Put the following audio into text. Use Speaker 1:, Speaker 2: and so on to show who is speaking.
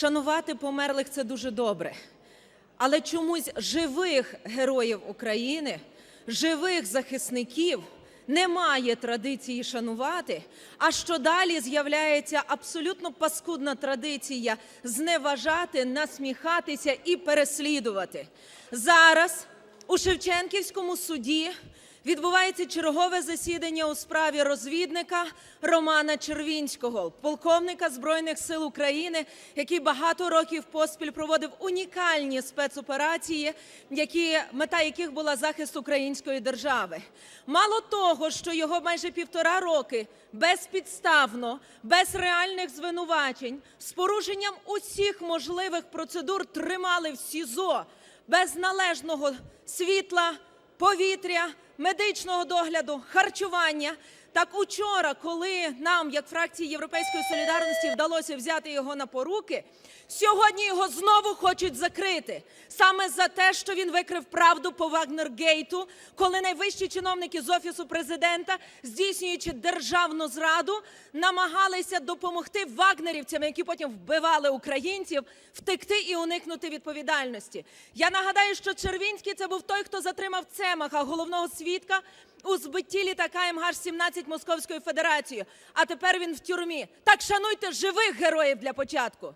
Speaker 1: шанувати померлих це дуже добре. Але чомусь живих героїв України, живих захисників немає традиції шанувати. А що далі з'являється абсолютно паскудна традиція зневажати, насміхатися і переслідувати. Зараз у Шевченківському суді відбувається чергове засідання у справі розвідника Романа Червінського, полковника Збройних сил України, який багато років поспіль проводив унікальні спецоперації, які, мета яких була захист української держави. Мало того, що його майже півтора роки безпідставно, без реальних звинувачень, з порушенням усіх можливих процедур тримали в СІЗО без належного світла, повітря, медичного догляду, харчування. Так учора, коли нам, як фракції Європейської солідарності, вдалося взяти його на поруки, сьогодні його знову хочуть закрити саме за те, що він викрив правду по Вагнергейту, коли найвищі чиновники з офісу президента, здійснюючи державну зраду, намагалися допомогти вагнерівцям, які потім вбивали українців, втекти і уникнути відповідальності. Я нагадаю, що Червінський це був той, хто затримав Цемаха, головного свідка у збитті літака МГ-17 Московською Федерацією. А тепер він в тюрмі. Так шануйте живих героїв для початку.